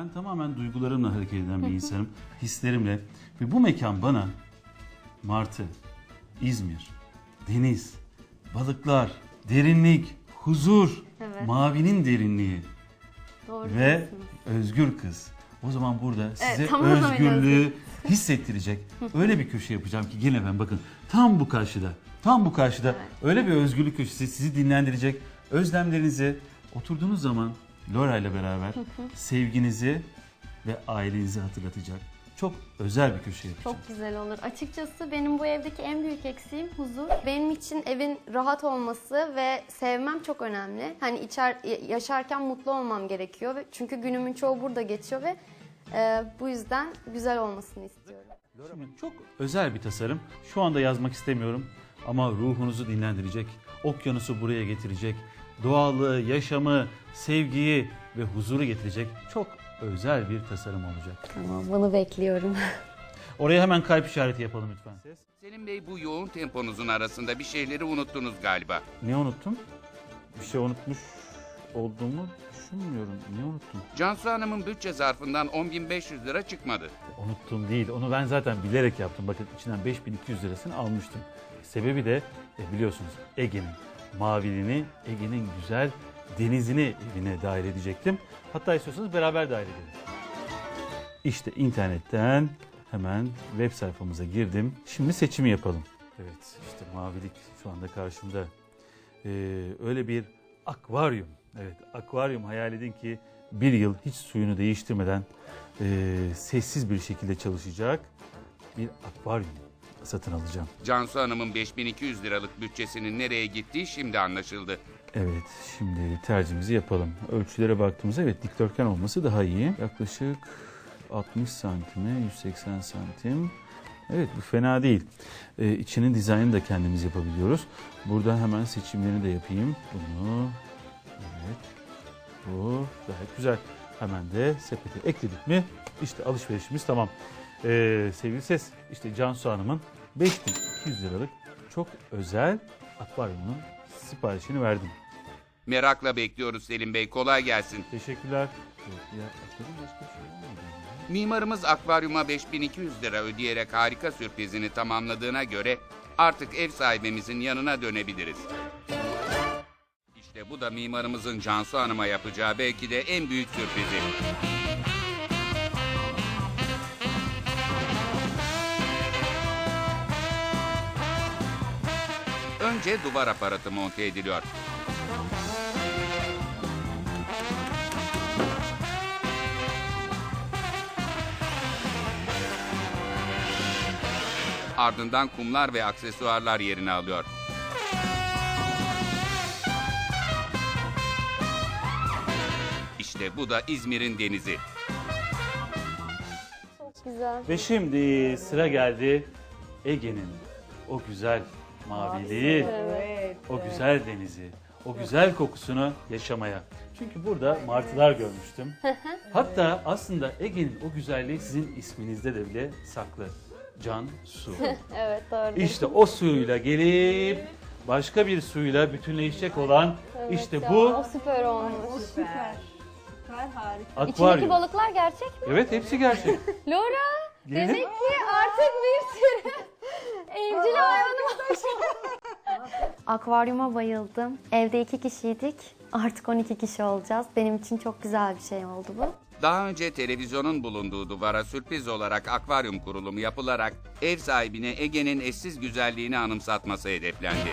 Ben tamamen duygularımla hareket eden bir insanım. Hislerimle. Ve bu mekan bana Martı, İzmir, deniz, balıklar, derinlik, huzur, Evet. mavinin derinliği Doğru ve diyorsunuz. özgür kız. O zaman burada size anlamıyla özgürlüğü hissettirecek öyle bir köşe yapacağım ki gelin efendim bakın tam bu karşıda. Tam bu karşıda Evet. öyle bir özgürlük köşesi sizi dinlendirecek. Özlemlerinizi oturduğunuz zaman Laura ile beraber sevginizi ve ailenizi hatırlatacak. Çok özel bir köşe yapacağım. Çok güzel olur. Açıkçası benim bu evdeki en büyük eksiğim huzur. Benim için evin rahat olması ve sevmem çok önemli. Hani içer yaşarken mutlu olmam gerekiyor ve çünkü günümün çoğu burada geçiyor ve e, bu yüzden güzel olmasını istiyorum. Şimdi çok özel bir tasarım. Şu anda yazmak istemiyorum ama ruhunuzu dinlendirecek, okyanusu buraya getirecek, doğallığı, yaşamı, sevgiyi ve huzuru getirecek çok özel bir tasarım olacak. Tamam, bunu bekliyorum. Oraya hemen kalp işareti yapalım lütfen. Selim Bey bu yoğun temponuzun arasında bir şeyleri unuttunuz galiba. Ne unuttum? Bir şey unutmuş olduğumu düşünmüyorum. Ne unuttum? Cansu Hanım'ın bütçe zarfından 10.500 lira çıkmadı. Unuttum değil. Onu ben zaten bilerek yaptım. Bakın içinden 5200 lirasını almıştım. Sebebi de e, biliyorsunuz Ege'nin maviliğini, Ege'nin güzel denizini evine dahil edecektim. Hatta istiyorsanız beraber dahil edelim. İşte internetten hemen web sayfamıza girdim. Şimdi seçimi yapalım. Evet işte mavilik şu anda karşımda. Ee, öyle bir akvaryum. Evet akvaryum hayal edin ki bir yıl hiç suyunu değiştirmeden e, sessiz bir şekilde çalışacak bir akvaryum satın alacağım. Cansu Hanım'ın 5200 liralık bütçesinin nereye gittiği şimdi anlaşıldı. Evet şimdi tercihimizi yapalım. Ölçülere baktığımızda evet dikdörtgen olması daha iyi. Yaklaşık 60 santime 180 santim. Evet bu fena değil. Ee, içinin dizaynını da kendimiz yapabiliyoruz. Burada hemen seçimlerini de yapayım. Bunu, evet, bu gayet güzel. Hemen de sepete ekledik mi? İşte alışverişimiz tamam. Ee, sevgili ses, işte Cansu Hanım'ın 5200 liralık çok özel akvaryumunun siparişini verdim. Merakla bekliyoruz Selim Bey. Kolay gelsin. Teşekkürler. Evet, ya, atladım, başka bir şey? Mimarımız akvaryuma 5200 lira ödeyerek harika sürprizini tamamladığına göre artık ev sahibimizin yanına dönebiliriz. İşte bu da mimarımızın Cansu Hanım'a yapacağı belki de en büyük sürprizi. Önce duvar aparatı monte ediliyor. Ardından kumlar ve aksesuarlar yerini alıyor. İşte bu da İzmir'in denizi. Çok güzel. Ve şimdi sıra geldi Ege'nin o güzel maviliği, Evet. o güzel denizi, o güzel kokusunu yaşamaya. Çünkü burada martılar görmüştüm. Hatta aslında Ege'nin o güzelliği sizin isminizde de bile saklı. Can Su. Evet doğru. İşte o suyuyla gelip başka bir suyla bütünleşecek olan Evet işte ya, bu O süper olmuş. Süper. Süper harika. İçindeki akvaryum. balıklar gerçek mi? Evet hepsi gerçek. Laura Gelin. demek ki artık bir sürü evcil hayvanım Akvaryuma bayıldım. Evde iki kişiydik. Artık 12 kişi olacağız. Benim için çok güzel bir şey oldu bu. Daha önce televizyonun bulunduğu duvara sürpriz olarak akvaryum kurulumu yapılarak ev sahibine Ege'nin eşsiz güzelliğini anımsatması hedeflendi.